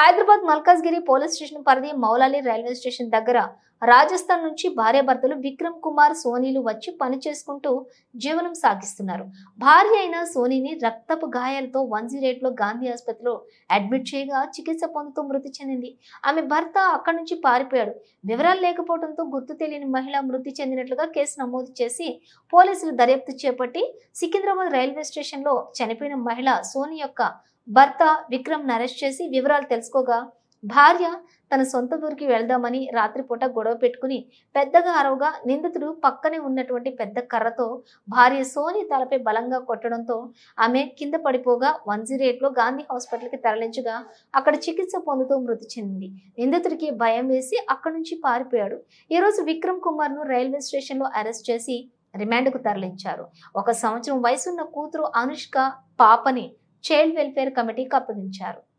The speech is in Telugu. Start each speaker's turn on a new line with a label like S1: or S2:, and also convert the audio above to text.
S1: హైదరాబాద్ మంగళగిరి పోలీస్ స్టేషన్ పరిధి మౌలాలి రైల్వే స్టేషన్ దగ్గర రాజస్థాన్ నుంచి భార్యాభర్తలు విక్రమ్ కుమార్ సోనీలు వచ్చి పని చేసుకుంటూ జీవనం సాగిస్తున్నారు. భార్య అయిన సోనీని రక్తపు గాయాలతో వన్లో గాంధీ ఆసుపత్రిలో అడ్మిట్ చేయగా చికిత్స పొందుతూ మృతి చెందింది. ఆమె భర్త అక్కడి నుంచి పారిపోయాడు. వివరాలు లేకపోవడంతో గుర్తు తెలియని మహిళ మృతి చెందినట్లుగా కేసు నమోదు చేసి పోలీసులు దర్యాప్తు చేపట్టి సికింద్రాబాద్ రైల్వే స్టేషన్లో చనిపోయిన మహిళ సోని యొక్క భర్త విక్రమ్ అరెస్ట్ చేసి వివరాలు తెలుసుకోగా భార్య తన సొంత ఊరికి వెళ్దామని రాత్రిపూట గొడవ పెట్టుకుని పెద్దగా అరవగా నిందితుడు పక్కనే ఉన్నటువంటి పెద్ద కర్రతో భార్య సోని తలపై బలంగా కొట్టడంతో ఆమె కింద పడిపోగా వన్ జీరో గాంధీ హాస్పిటల్కి తరలించగా అక్కడ చికిత్స పొందుతూ మృతి చెందింది. నిందితుడికి భయం వేసి అక్కడి నుంచి పారిపోయాడు. ఈరోజు విక్రమ్ కుమార్ను రైల్వే స్టేషన్లో అరెస్ట్ చేసి రిమాండ్కు తరలించారు. ఒక సంవత్సరం వయసున్న కూతురు అనుష్క పాపని చైల్డ్ వెల్ఫేర్ కమిటీకి అప్పగించారు.